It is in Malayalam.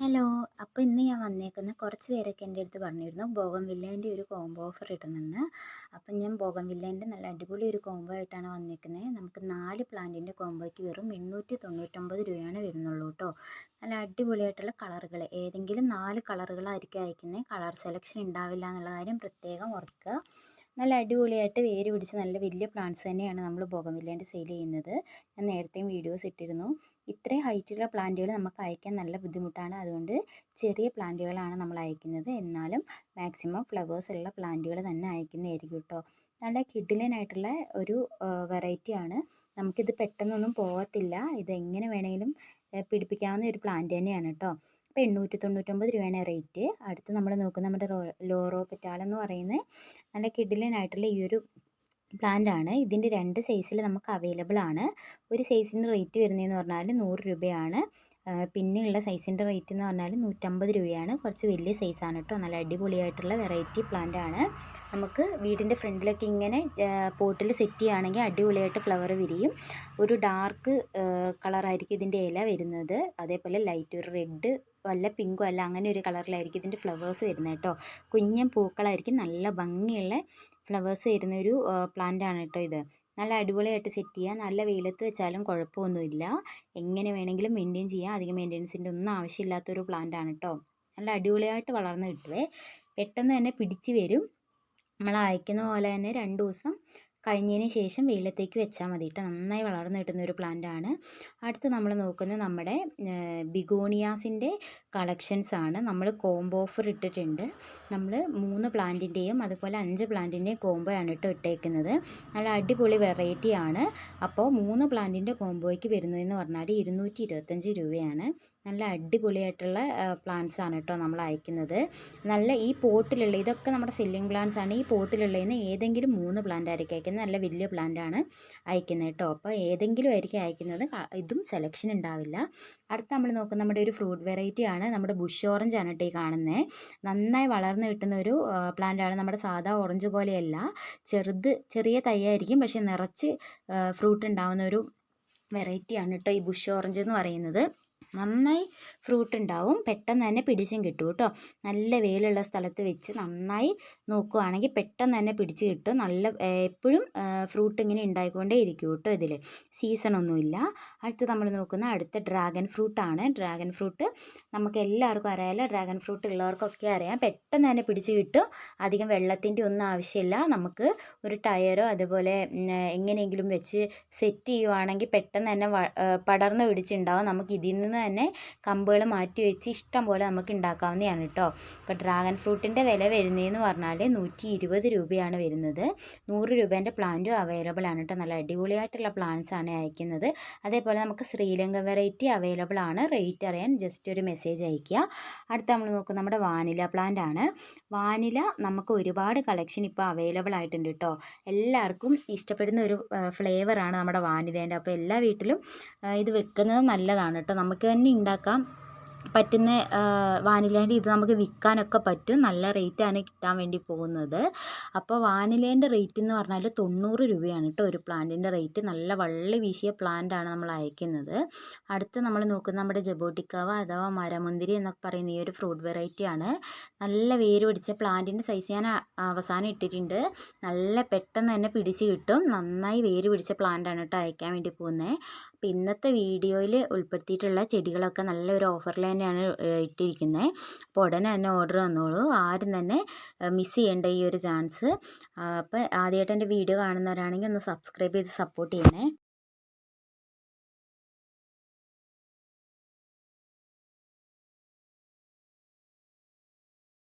ഹലോ അപ്പോൾ ഇന്ന് ഞാൻ വന്നേക്കുന്ന കുറച്ച് പേരൊക്കെ എന്റെ അടുത്ത് പറഞ്ഞിരുന്നു. ബോഗം വില്ലേന്റെ ഒരു കോംബോ ഓഫർ ഇടണമെന്ന്. അപ്പം ഞാൻ ബോഗം വില്ലേന്റെ നല്ല അടിപൊളി ഒരു കോംബോ ആയിട്ടാണ് വന്നേക്കുന്നത് നമുക്ക് നാല് പ്ലാന്റിന്റെ കോംബോയ്ക്ക് വെറും എണ്ണൂറ്റി തൊണ്ണൂറ്റൊമ്പത് രൂപയാണ് വരുന്നുള്ളൂ കേട്ടോ. നല്ല അടിപൊളിയായിട്ടുള്ള കളറുകൾ ഏതെങ്കിലും നാല് കളറുകളായിരിക്കും അയക്കുന്നത് കളർ സെലക്ഷൻ ഉണ്ടാവില്ല എന്നുള്ള കാര്യം പ്രത്യേകം ഓർക്കുക. നല്ല അടിപൊളിയായിട്ട് വേര് പിടിച്ച് നല്ല വലിയ പ്ലാന്റ്സ് തന്നെയാണ് നമ്മൾ ബോഗൺവില്ലേന്റെ സെയിൽ ചെയ്യുന്നത്. ഞാൻ നേരത്തെയും വീഡിയോസ് ഇട്ടിരുന്നു. ഇത്രയും ഹൈറ്റുള്ള പ്ലാന്റുകൾ നമുക്ക് അയക്കാൻ നല്ല ബുദ്ധിമുട്ടാണ്. അതുകൊണ്ട് ചെറിയ പ്ലാന്റുകളാണ് നമ്മൾ അയക്കുന്നത്. എന്നാലും മാക്സിമം ഫ്ലവേഴ്സ് ഉള്ള പ്ലാന്റുകൾ തന്നെ അയക്കുന്നതായിരിക്കും കേട്ടോ. നല്ല കിഡിലനായിട്ടുള്ള ഒരു വെറൈറ്റിയാണ് നമുക്കിത് പെട്ടെന്നൊന്നും പോകത്തില്ല ഇത് എങ്ങനെ വേണമെങ്കിലും പിടിപ്പിക്കാവുന്ന ഒരു പ്ലാന്റ് തന്നെയാണ് കേട്ടോ. അപ്പോൾ എണ്ണൂറ്റി തൊണ്ണൂറ്റൊമ്പത് രൂപയാണ് റേറ്റ്. അടുത്ത് നമ്മൾ നോക്കുന്ന നമ്മുടെ ലോറോ പെറ്റാലെന്ന് പറയുന്നത് നല്ല കിഡിലനായിട്ടുള്ള ഈ ഒരു പ്ലാന്റ് ആണ്. ഇതിന്റെ രണ്ട് സൈസിൽ നമുക്ക് അവൈലബിൾ ആണ്. ഒരു സൈസിന്റെ റേറ്റ് വരുന്നതെന്ന് പറഞ്ഞാൽ നൂറ് രൂപയാണ്. പിന്നെയുള്ള സൈസിന്റെ റേറ്റ് എന്ന് പറഞ്ഞാൽ നൂറ്റമ്പത് രൂപയാണ്. കുറച്ച് വലിയ സൈസാണ് കേട്ടോ നല്ല അടിപൊളിയായിട്ടുള്ള വെറൈറ്റി പ്ലാന്റ് ആണ്. നമുക്ക് വീടിന്റെ ഫ്രണ്ടിലൊക്കെ ഇങ്ങനെ പോട്ടിൽ സെറ്റ് ചെയ്യുകയാണെങ്കിൽ അടിപൊളിയായിട്ട് ഫ്ലവർ വിരിയും. ഒരു ഡാർക്ക് കളറായിരിക്കും ഇതിന്റെ ഇല വരുന്നത്. അതേപോലെ ലൈറ്റ് ഒരു റെഡ് വല്ല പിങ്കും അല്ല അങ്ങനെ ഒരു കളറിലായിരിക്കും ഇതിന്റെ ഫ്ലവേഴ്സ് വരുന്നത് കേട്ടോ. കുഞ്ഞൻ പൂക്കളായിരിക്കും നല്ല ഭംഗിയുള്ള ഫ്ലവേഴ്സ് വരുന്ന ഒരു പ്ലാന്റ് ആണ് കേട്ടോ ഇത്. നല്ല അടിപൊളിയായിട്ട് സെറ്റ് ചെയ്യാം നല്ല വെയിലത്ത് വെച്ചാലും കുഴപ്പമൊന്നുമില്ല. എങ്ങനെ വേണമെങ്കിലും മെയിന്റെയിൻ ചെയ്യാം. അധികം മെയിന്റെനൻസിന്റെ ഒന്നും ആവശ്യമില്ലാത്തൊരു പ്ലാന്റ് ആണ് കേട്ടോ. നല്ല അടിപൊളിയായിട്ട് വളർന്ന് കിട്ടുവേ. പെട്ടെന്ന് തന്നെ പിടിച്ച് വരും. നമ്മൾ അയക്കുന്ന പോലെ തന്നെ രണ്ട് ദിവസം കഴിഞ്ഞതിന് ശേഷം വെയിലത്തേക്ക് വെച്ചാൽ മതി കേട്ടോ നന്നായി വളർന്നു കിട്ടുന്ന ഒരു പ്ലാന്റ് ആണ്. അടുത്ത് നമ്മൾ നോക്കുന്നത് നമ്മുടെ ബിഗോണിയാസിന്റെ കളക്ഷൻസ് ആണ്. നമ്മൾ കോംബോ ഓഫർ ഇട്ടിട്ടുണ്ട്. നമ്മൾ മൂന്ന് പ്ലാന്റിന്റെയും അതുപോലെ അഞ്ച് പ്ലാന്റിന്റെയും കോംബോ ആണ് കേട്ടോ ഇട്ടേക്കുന്നത്. നല്ല അടിപൊളി വെറൈറ്റി ആണ്. അപ്പോൾ മൂന്ന് പ്ലാന്റിന്റെ കോംബോയ്ക്ക് വരുന്നതെന്ന് പറഞ്ഞാൽ ഇരുന്നൂറ്റി ഇരുപത്തഞ്ച് രൂപയാണ്. നല്ല അടിപൊളിയായിട്ടുള്ള പ്ലാന്റ്സ് ആണ് കേട്ടോ നമ്മൾ അയക്കുന്നത്. നല്ല ഈ പോട്ടിലുള്ള ഇതൊക്കെ നമ്മുടെ സെല്ലിംഗ് പ്ലാന്റ്സ് ആണ്. ഈ പോട്ടിലുള്ളതിന് ഏതെങ്കിലും മൂന്ന് പ്ലാന്റ് ആയിരിക്കും അയക്കുന്നത്. നല്ല വലിയ പ്ലാന്റ് ആണ് അയക്കുന്നത് കേട്ടോ അപ്പോൾ ഏതെങ്കിലും ആയിരിക്കും അയക്കുന്നത്. ഇതും സെലക്ഷൻ ഉണ്ടാവില്ല. അടുത്ത് നമ്മൾ നോക്കുന്ന നമ്മുടെ ഒരു ഫ്രൂട്ട് വെറൈറ്റി ആണ്. നമ്മുടെ ബുഷ് ഓറഞ്ച് ആണ് കേട്ടോ ഈ കാണുന്നത് നന്നായി വളർന്നു കിട്ടുന്ന ഒരു പ്ലാന്റ് ആണ്. നമ്മുടെ സാധാ ഓറഞ്ച് പോലെയല്ല. ചെറുത് ചെറിയ തൈയായിരിക്കും. പക്ഷേ നിറച്ച് ഫ്രൂട്ട് ഉണ്ടാവുന്ന ഒരു വെറൈറ്റിയാണ് കേട്ടോ ഈ ബുഷ് ഓറഞ്ച് എന്ന് പറയുന്നത്. നന്നായി ഫ്രൂട്ട് ഉണ്ടാവും പെട്ടെന്ന് തന്നെ പിടിച്ചും കിട്ടും കേട്ടോ. നല്ല വെയിലുള്ള സ്ഥലത്ത് വെച്ച് നന്നായി നോക്കുകയാണെങ്കിൽ പെട്ടെന്ന് തന്നെ പിടിച്ച് കിട്ടും. നല്ല എപ്പോഴും ഫ്രൂട്ട് ഇങ്ങനെ ഉണ്ടായിക്കൊണ്ടേ ഇരിക്കും കേട്ടോ ഇതിൽ സീസണൊന്നുമില്ല അടുത്ത് നമ്മൾ നോക്കുന്ന അടുത്ത ഡ്രാഗൺ ഫ്രൂട്ടാണ് ഡ്രാഗൺ ഫ്രൂട്ട് നമുക്ക് എല്ലാവർക്കും അറിയാമല്ലോ ഡ്രാഗൺ ഫ്രൂട്ട് ഉള്ളവർക്കൊക്കെ അറിയാം. പെട്ടെന്ന് തന്നെ പിടിച്ച് കിട്ടും. അധികം വെള്ളത്തിന്റെ ഒന്നും ആവശ്യമില്ല. നമുക്ക് ഒരു ടയറോ അതുപോലെ എങ്ങനെയെങ്കിലും വെച്ച് സെറ്റ് ചെയ്യുവാണെങ്കിൽ പെട്ടെന്ന് തന്നെ പടർന്ന് പിടിച്ചുണ്ടാവും. നമുക്ക് ഇതിൽ തന്നെ കമ്പുകൾ മാറ്റി വെച്ച് ഇഷ്ടം പോലെ നമുക്ക് ഉണ്ടാക്കാവുന്നതാണ് കേട്ടോ ഇപ്പോൾ ഡ്രാഗൺ ഫ്രൂട്ടിന്റെ വില വരുന്നതെന്ന് പറഞ്ഞാൽ നൂറ്റി ഇരുപത് രൂപയാണ് വരുന്നത്. നൂറ് രൂപേന്റെ പ്ലാന്റും അവൈലബിൾ ആണ് കേട്ടോ നല്ല അടിപൊളിയായിട്ടുള്ള പ്ലാന്റ്സ് ആണ് അയക്കുന്നത്. അതേപോലെ നമുക്ക് ശ്രീലങ്ക വെറൈറ്റി അവൈലബിൾ ആണ്. റേറ്റ് അറിയാൻ ജസ്റ്റ് ഒരു മെസ്സേജ് അയക്കുക അടുത്ത നമ്മൾ നോക്കും നമ്മുടെ വാനില പ്ലാന്റ് ആണ്. വാനില നമുക്ക് ഒരുപാട് കളക്ഷൻ ഇപ്പോൾ അവൈലബിൾ ആയിട്ടുണ്ട് കേട്ടോ എല്ലാവർക്കും ഇഷ്ടപ്പെടുന്ന ഒരു ഫ്ലേവറാണ് നമ്മുടെ വാനിലേന്റെ അപ്പോൾ എല്ലാ വീട്ടിലും ഇത് വെക്കുന്നത് നല്ലതാണ് കേട്ടോ നമുക്ക് തന്നെ ഉണ്ടാക്കാം. പറ്റുന്ന വാനിലേന്റെ ഇത് നമുക്ക് വിൽക്കാനൊക്കെ പറ്റും. നല്ല റേറ്റാണ് കിട്ടാൻ വേണ്ടി പോകുന്നത്. അപ്പോൾ വാനിലേന്റെ റേറ്റ് എന്ന് പറഞ്ഞാൽ തൊണ്ണൂറ് രൂപയാണ് കേട്ടോ ഒരു പ്ലാന്റിന്റെ റേറ്റ് നല്ല വള്ളി വീശിയ പ്ലാന്റാണ് നമ്മൾ അയക്കുന്നത്. അടുത്ത് നമ്മൾ നോക്കുന്നത് നമ്മുടെ ജബോട്ടിക്കാവ അഥവാ മരമുന്തിരി എന്നൊക്കെ പറയുന്ന ഈ ഒരു ഫ്രൂട്ട് വെറൈറ്റിയാണ് നല്ല വേര് പിടിച്ച പ്ലാന്റിന്റെ സൈസ് ഞാൻ അവസാനം ഇട്ടിട്ടുണ്ട്. നല്ല പെട്ടെന്ന് തന്നെ പിടിച്ച് കിട്ടും. നന്നായി വേര് പിടിച്ച പ്ലാന്റാണ് കേട്ടോ അയക്കാൻ വേണ്ടി പോകുന്നത് അപ്പോൾ ഇന്നത്തെ വീഡിയോയിൽ ഉൾപ്പെടുത്തിയിട്ടുള്ള ചെടികളൊക്കെ നല്ലൊരു ഓഫറിൽ തന്നെയാണ് ഇട്ടിരിക്കുന്നത് അപ്പോൾ ഉടനെ തന്നെ ഓർഡർ വന്നോളൂ. ആരും തന്നെ മിസ് ചെയ്യേണ്ട ഈ ഒരു ചാൻസ്. അപ്പോൾ ആദ്യമായിട്ട് എന്റെ വീഡിയോ കാണുന്നവരാണെങ്കിൽ ഒന്ന് സബ്സ്ക്രൈബ് ചെയ്ത് സപ്പോർട്ട് ചെയ്യണേ.